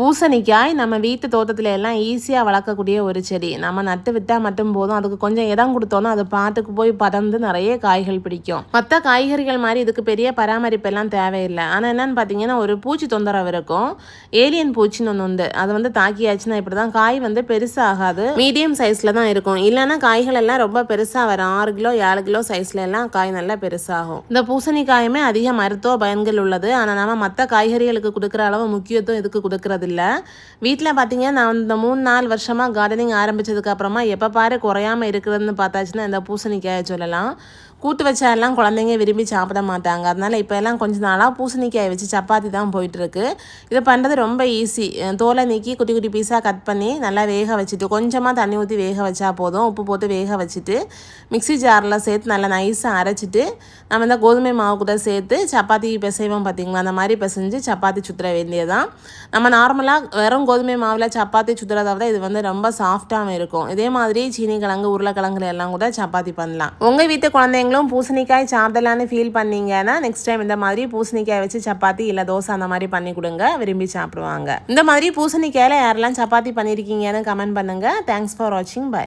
பூசணிக்காய் நம்ம வீட்டு தோட்டத்தில் எல்லாம் ஈஸியாக வளர்க்கக்கூடிய ஒரு செடி. நம்ம நட்டு விட்டால் மட்டும் போதும். அதுக்கு கொஞ்சம் இடம் கொடுத்தோன்னா அது பாட்டுக்கு போய் பதந்து நிறைய காய்கள் பிடிக்கும். மற்ற காய்கறிகள் மாதிரி இதுக்கு பெரிய பராமரிப்பு எல்லாம் தேவையில்லை. ஆனால் என்னன்னு பார்த்தீங்கன்னா ஒரு பூச்சி தொந்தரவு இருக்கும். ஏலியன் பூச்சின்னு ஒன்று உண்டு. அது வந்து தாக்கியாச்சுன்னா இப்படி தான் காய் வந்து பெருசாகாது. மீடியம் சைஸில் தான் இருக்கும். இல்லைன்னா காய்கள் எல்லாம் ரொம்ப பெருசாக வரும். ஆறு கிலோ ஏழு கிலோ சைஸில் எல்லாம் காய் நல்லா பெருசாகும். இந்த பூசணிக்காயுமே அதிக மருத்துவ பயன்கள் உள்ளது. ஆனால் நம்ம மற்ற காய்கறிகளுக்கு கொடுக்குற அளவு முக்கியத்துவம் இதுக்கு கொடுக்கறது இல்லை. வீட்டில் பார்த்தீங்கன்னா நான் இந்த மூணு நாலு வருஷமாக கார்டனிங் ஆரம்பித்ததுக்கப்புறமா எப்போ பாரு குறையாம இருக்கிறதுன்னு பார்த்தாச்சுன்னா இந்த பூசணிக்காயை சொல்லலாம். கூட்டு வச்சாலாம் குழந்தைங்க விரும்பி சாப்பிட மாட்டாங்க. அதனால் இப்போ எல்லாம் கொஞ்ச நாளாக பூசணிக்காய் வச்சு சப்பாத்தி தான் போயிட்டுருக்கு. இதை இது பண்ணுறது ரொம்ப ஈஸி தோலை நீக்கி குட்டி குட்டி பீஸாக கட் பண்ணி நல்லா வேக வச்சுட்டு கொஞ்சமாக தண்ணி ஊற்றி வேக வச்சா போதும். உப்பு போட்டு வேக வச்சுட்டு மிக்ஸி ஜாரில் சேர்த்து நல்லா நைஸாக அரைச்சிட்டு நம்ம இந்த கோதுமை மாவு கூட சேர்த்து சப்பாத்தி பிசைவோம் பார்த்திங்களா அந்த மாதிரி பிசைஞ்சு சப்பாத்தி சுற்றுற வேண்டியதான் நம்ம நார்மலாக வெறும் கோதுமை மாவில் சப்பாத்தி சுற்றுறத விட இது வந்து ரொம்ப சாஃப்டாகவும் இருக்கும். இதே மாதிரி சீனி கிழங்கு உருளைக்கிழங்குல எல்லாம் கூட சப்பாத்தி பண்ணலாம். உங்கள் வீட்டு குழந்தைங்களும் பூசணிக்காய் சாப்பிடலான்னு ஃபீல் பண்ணீங்கன்னா நெக்ஸ்ட் டைம் இந்த மாதிரி பூசணிக்காய் வச்சு சப்பாத்தி இல்லை தோசை அந்த மாதிரி பண்ணி கொடுங்க. விரும்பி சாப்பிடுவாங்க. இந்த மாதிரி பூசணிக்காயில் யாரெல்லாம் சப்பாத்தி பண்ணியிருக்கீங்கன்னு கமெண்ட் பண்ணுங்கள் தேங்க்ஸ் ஃபார் வாட்சிங் பை